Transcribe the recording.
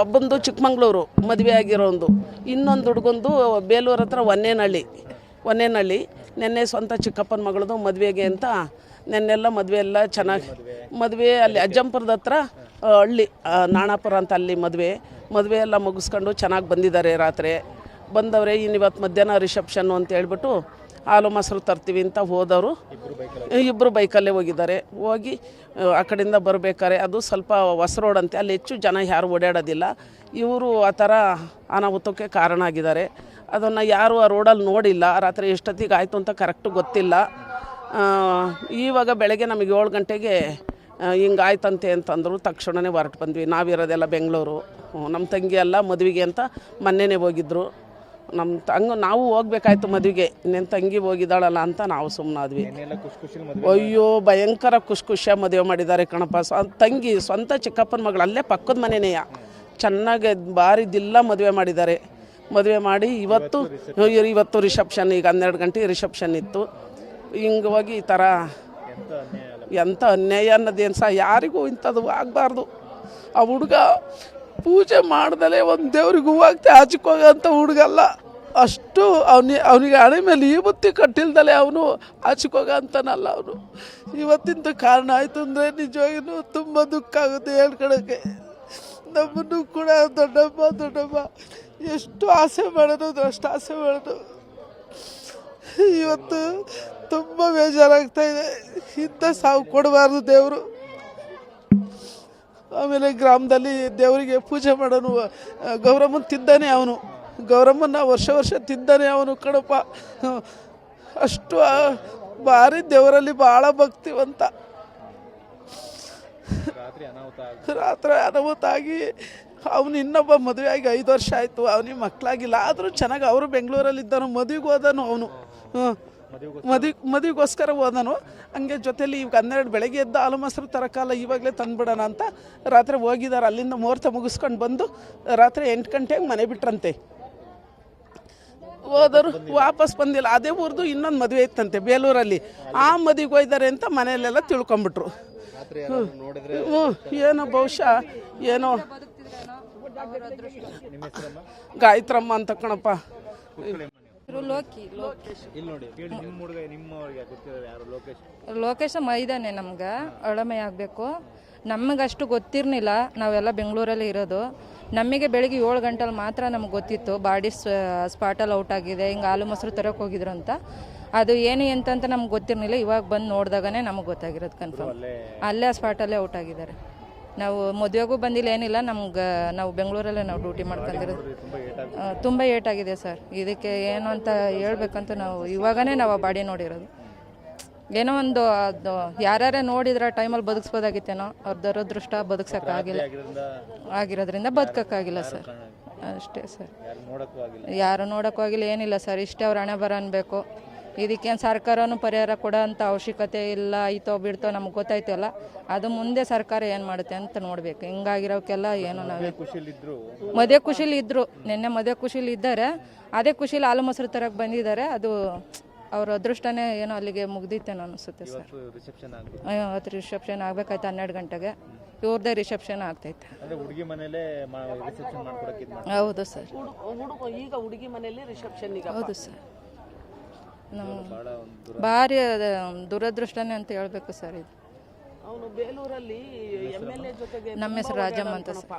ಒಬ್ಬಂದು ಚಿಕ್ಕಮಂಗ್ಳೂರು, ಮದುವೆ ಆಗಿರೋಂದು ಇನ್ನೊಂದು ಹುಡುಗಂದು ಬೇಲೂರು ಹತ್ರ ಒನ್ನೇನಹಳ್ಳಿ ಒನ್ನೇನಹಳ್ಳಿ ನೆನ್ನೆ ಸ್ವಂತ ಚಿಕ್ಕಪ್ಪನ ಮಗಳದು ಮದುವೆಗೆ ಅಂತ ನೆನ್ನೆಲ್ಲ ಮದುವೆ ಎಲ್ಲ ಚೆನ್ನಾಗಿ ಮದುವೆ ಅಲ್ಲಿ ಅಜ್ಜಂಪುರದ ಹತ್ರ ಹಳ್ಳಿ ನಾಣಾಪುರ ಅಂತ ಅಲ್ಲಿ ಮದುವೆ. ಮದುವೆ ಎಲ್ಲ ಮುಗಿಸ್ಕೊಂಡು ಚೆನ್ನಾಗಿ ಬಂದಿದ್ದಾರೆ ರಾತ್ರಿ. ಬಂದವ್ರೆ ಇನ್ನು ಇವತ್ತು ಮಧ್ಯಾಹ್ನ ರಿಸೆಪ್ಷನ್ನು ಅಂತ ಹೇಳ್ಬಿಟ್ಟು ಹಾಲು ಮೊಸರು ತರ್ತೀವಿ ಅಂತ ಹೋದವರು. ಇಬ್ಬರು ಬೈಕಲ್ಲೇ ಹೋಗಿದ್ದಾರೆ. ಹೋಗಿ ಆ, ಕಡೆಯಿಂದ ಬರಬೇಕಾರೆ ಅದು ಸ್ವಲ್ಪ ಹೊಸ ರೋಡ್ ಅಂತೆ. ಅಲ್ಲಿ ಹೆಚ್ಚು ಜನ ಯಾರು ಓಡಾಡೋದಿಲ್ಲ. ಇವರು ಆ ಥರ ಅನಾಹುತಕ್ಕೆ ಕಾರಣ ಆಗಿದ್ದಾರೆ. ಅದನ್ನು ಯಾರು ಆ ರೋಡಲ್ಲಿ ನೋಡಿಲ್ಲ. ರಾತ್ರಿ ಎಷ್ಟೊತ್ತಿಗೆ ಆಯಿತು ಅಂತ ಕರೆಕ್ಟ್ ಗೊತ್ತಿಲ್ಲ. ಇವಾಗ ಬೆಳಗ್ಗೆ ನಮಗೆ ಏಳು ಗಂಟೆಗೆ ಹಿಂಗಾಯ್ತಂತೆ ಅಂತಂದರು. ತಕ್ಷಣವೇ ಹೊರಟು ಬಂದ್ವಿ. ನಾವಿರೋದೆಲ್ಲ ಬೆಂಗಳೂರು. ನಮ್ಮ ತಂಗಿ ಎಲ್ಲ ಮದುವೆಗೆ ಅಂತ ಮೊನ್ನೆನೇ ಹೋಗಿದ್ರು. ನಮ್ಮ ತಂಗ ನಾವು ಹೋಗ್ಬೇಕಾಯ್ತು ಮದುವೆಗೆ. ಇನ್ನೇನು ತಂಗಿ ಹೋಗಿದ್ದಾಳಲ್ಲ ಅಂತ ನಾವು ಸುಮ್ಮನಾದ್ವಿ ಅಯ್ಯೋ ಭಯಂಕರ ಖುಷಿ ಖುಷಿಯಾಗಿ ಮದುವೆ ಮಾಡಿದ್ದಾರೆ ಕಣಪ್ಪ. ಸ್ವ ತಂಗಿ ಸ್ವಂತ ಚಿಕ್ಕಪ್ಪನ ಮಗಳು ಅಲ್ಲೇ ಪಕ್ಕದ ಮನೆಯ ಚೆನ್ನಾಗಿ ಭಾರಿ ದಿಲ್ಲ ಮದುವೆ ಮಾಡಿದ್ದಾರೆ. ಮದುವೆ ಮಾಡಿ ಇವತ್ತು ಇವತ್ತು ರಿಸೆಪ್ಷನ್ ಈಗ ಹನ್ನೆರಡು ಗಂಟೆ ರಿಸೆಪ್ಷನ್ ಇತ್ತು. ಹಿಂಗೆ ಹೋಗಿ ಈ ಥರ ಎಂಥ ಅನ್ಯಾಯ ಅನ್ನೋದೇನು ಸಹ ಯಾರಿಗೂ ಇಂಥದ್ದು ಆಗಬಾರ್ದು. ಆ ಹುಡುಗ ಪೂಜೆ ಮಾಡ್ದಲೇ ಒಂದು ದೇವ್ರಿಗೆ ಹೂವಾಗ್ತಿ ಆಚಿಕೋಗಂಥ ಹುಡುಗ ಅಲ್ಲ ಅಷ್ಟು ಅವನಿ ಅವನಿಗೆ ಹಣೆ ಮೇಲೆ ಈ ಬುತ್ತಿ ಕಟ್ಟಿಲ್ದಲೆ ಅವನು ಆಚಿಕೋಗ ಅಂತನಲ್ಲ ಅವನು. ಇವತ್ತಿಂದ ಕಾರಣ ಆಯಿತು ಅಂದರೆ ನಿಜವಾಗಿಯೂ ತುಂಬ ದುಃಖ ಆಗುತ್ತೆ ಹೇಳ್ಕೊಳಕ್ಕೆ. ನಮ್ಮನ್ನು ಕೂಡ ದೊಡ್ಡಮ್ಮ ದೊಡ್ಡಮ್ಮ, ಎಷ್ಟು ಆಸೆ ಮಾಡೋದು ಅಷ್ಟು ಆಸೆ ಮಾಡೋದು ಇವತ್ತು ತುಂಬ ಬೇಜಾರಾಗ್ತಾ ಇದೆ. ಇಂಥ ಸಾವು ಕೊಡಬಾರ್ದು ದೇವರು. ಆಮೇಲೆ ಗ್ರಾಮದಲ್ಲಿ ದೇವರಿಗೆ ಪೂಜೆ ಮಾಡೋನು ಗೌರಮ್ಮನ ತಿದ್ದಾನೆ ಅವನು. ಗೌರಮ್ಮನ ವರ್ಷ ವರ್ಷ ತಿದ್ದಾನೆ ಅವನು ಕಡಪ ಅಷ್ಟು ಭಾರಿ ದೇವರಲ್ಲಿ ಭಾಳ ಭಕ್ತಿವಂತ. ರಾತ್ರಿ ಅನಾಹುತ ಆಗಿ ಅವನು ಇನ್ನೊಬ್ಬ ಮದುವೆ ಆಗಿ ಐದು ವರ್ಷ ಆಯಿತು, ಅವನಿಗೆ ಮಕ್ಕಳಾಗಿಲ್ಲ. ಆದರೂ ಚೆನ್ನಾಗಿ ಅವರು ಬೆಂಗಳೂರಲ್ಲಿದ್ದಾನು, ಮದುವೆಗೆ ಹೋದನು ಅವನು. ಮದುವೆ ಮದುವೆಗೋಸ್ಕರ ಹೋದನು. ಹಂಗೆ ಜೊತೆಲಿ ಈಗ ಹನ್ನೆರಡು ಬೆಳಗ್ಗೆ ಎದ್ದು ಹಾಲು ಮೊಸರು ತರಕಾಲ ಇವಾಗಲೇ ತಂದುಬಿಡೋಣ ಅಂತ ರಾತ್ರಿ ಹೋಗಿದ್ದಾರೆ. ಅಲ್ಲಿಂದ ಮುಹೂರ್ತ ಮುಗಿಸ್ಕೊಂಡು ಬಂದು ರಾತ್ರಿ ಎಂಟು ಗಂಟೆಗೆ ಮನೆ ಬಿಟ್ರಂತೆ. ಹೋದರು ವಾಪಸ್ ಬಂದಿಲ್ಲ. ಅದೇ ಊರ್ದು ಇನ್ನೊಂದು ಮದುವೆ ಇತ್ತಂತೆ ಬೇಲೂರಲ್ಲಿ. ಆ ಮದುವೆಗೆ ಹೋಯ್ದಾರೆ ಅಂತ ಮನೆಯಲ್ಲೆಲ್ಲ ತಿಳ್ಕೊಂಬಿಟ್ರು. ಹ್ಞೂ ಏನೋ ಬಹುಶಃ ಏನೋ ಗಾಯತ್ರಮ್ಮ ಅಂತ ಕಣಪ್ಪ. ಲೋಕಿ ಲೋಕೇಶ್ ಇಲ್ಲಿ ನೋಡಿ ಹೇಳಿ ನಿಮ್ಮ ಹುಡುಗ ನಿಮ್ಮವ್ರಿಗೆ ಗೊತ್ತಿರೋರು ಯಾರು? ಲೋಕೇಶ್? ಲೋಕೇಶ ಮೈದಾನೆ ನಮ್ಗೆ ಅಳಮೆ ಆಗಬೇಕು. ನಮಗಷ್ಟು ಗೊತ್ತಿರ್ಲಿಲ್ಲ ನಾವೆಲ್ಲ ಬೆಂಗಳೂರಲ್ಲಿ ಇರೋದು. ನಮಗೆ ಬೆಳಿಗ್ಗೆ ಏಳು ಗಂಟೆಲಿ ಮಾತ್ರ ನಮ್ಗೆ ಗೊತ್ತಿತ್ತು ಬಾಡಿ ಸ್ಪಾಟಲ್ಲಿ ಔಟ್ ಆಗಿದೆ ಹಿಂಗೆ ಹಾಲು ಮೊಸರು ತರೋಕೆ ಹೋಗಿದ್ರು ಅಂತ. ಅದು ಏನು ಎಂತಂತ ನಮ್ಗೆ ಗೊತ್ತಿರಲಿಲ್ಲ ಇವಾಗ ಬಂದು ನೋಡಿದಾಗನೇ ನಮಗೆ ಗೊತ್ತಾಗಿರೋದು ಕನ್ಫರ್ಮ್ ಅಲ್ಲೇ ಆ ಸ್ಪಾಟಲ್ಲೇ ಔಟ್ ಆಗಿದ್ದಾರೆ. ನಾವು ಮದುವೆಗೂ ಬಂದಿಲ್ಲ ಏನಿಲ್ಲ. ನಮ್ಗೆ ನಾವು ಬೆಂಗಳೂರಲ್ಲೇ ನಾವು ಡ್ಯೂಟಿ ಮಾಡ್ಕೊಂಡಿರೋದು. ತುಂಬ ಏಟಾಗಿದೆ. ಸರ್. ಇದಕ್ಕೆ ಏನು ಅಂತ ಹೇಳ್ಬೇಕಂತ ನಾವು ಇವಾಗನೇ ನಾವು ಆ ಬಾಡಿ ನೋಡಿರೋದು. ಏನೋ ಒಂದು ಅದು ಯಾರ್ಯಾರೇ ನೋಡಿದ್ರೆ ಟೈಮಲ್ಲಿ ಬದುಕಿಸ್ಬೋದಾಗಿತ್ತೇನೋ ಅವ್ರ ದುರದೃಷ್ಟ ಬದುಕ್ಸೋಕ್ಕಾಗಿಲ್ಲ ಆಗಿರೋದ್ರಿಂದ ಬದುಕೋಕ್ಕಾಗಿಲ್ಲ ಸರ್. ಅಷ್ಟೇ ಸರ್. ಯಾರು ನೋಡೋಕ್ಕಾಗಿಲ್ಲ ಆಗಿಲ್ಲ? ಯಾರು ನೋಡೋಕ್ಕೂ ಆಗಿಲ್ಲ ಏನಿಲ್ಲ ಸರ್. ಇಷ್ಟೇ ಅವ್ರು ಹಣೆ ಬರ ಅನ್ಬೇಕು. ಇದಕ್ಕೇನು ಸರ್ಕಾರನೂ ಪರಿಹಾರ ಕೊಡೋ ಅಂಥ ಅವಶ್ಯಕತೆ ಇಲ್ಲ ಐತೋ ಬಿಡ್ತೋ ನಮ್ಗೆ ಗೊತ್ತಾಯ್ತಲ್ಲ ಅದು ಮುಂದೆ ಸರ್ಕಾರ ಏನು ಮಾಡುತ್ತೆ ಅಂತ ನೋಡ್ಬೇಕು. ಹಿಂಗಾಗಿರೋಕ್ಕೆಲ್ಲ ಏನು ನಾವು ಖುಷಿಲಿದ್ರು ಮದುವೆ ಖುಷಿಲಿ ಇದ್ದರು ನಿನ್ನೆ ಮದುವೆ ಖುಷಿಲಿ ಇದ್ದಾರೆ ಅದೇ ಖುಷಿಲಿ ಹಾಲು ಮೊಸರು ತರಕ್ಕೆ ಬಂದಿದ್ದಾರೆ. ಅದು ಅವ್ರ ಅದೃಷ್ಟನೇ ಏನೋ ಅಲ್ಲಿಗೆ ಮುಗ್ದಿತ್ತೇನೋ ಅನಿಸುತ್ತೆ ಸರ್. ಅಯ್ಯೋ ಅವತ್ತು ರಿಸೆಪ್ಷನ್ ಆಗ್ಬೇಕಾಯ್ತು ಹನ್ನೆರಡು ಗಂಟೆಗೆ. ಇವ್ರದ್ದೇ ರಿಸೆಪ್ಷನ್ ಆಗ್ತೈತೆ. ಅಂದ್ರೆ ಹುಡುಗಿ ಮನೇಲೆ ಮಾಡ್ಕೊಡಕ್ಕೆ ಇದು ಹೌದು ಸರ್. ಹುಡುಗ ಈಗ ಹುಡುಗಿ ಮನೆಯಲ್ಲಿ ರಿಸೆಪ್ಷನ್ ಈಗ ಹೌದು ಸರ್. ನಮ್ಮ ಭಾರಿ ಅದು ದುರದೃಷ್ಟನೇ ಅಂತ ಹೇಳ್ಬೇಕು ಸರ್ ಇದು. ಅವನು ಬೇಲೂರಲ್ಲಿ ಎಂ ಎಲ್ ಜೊತೆಗೆ ನಮ್ಮ ಹೆಸರು ರಾಜಮ್ಮ ಅಂತ ಸರ್.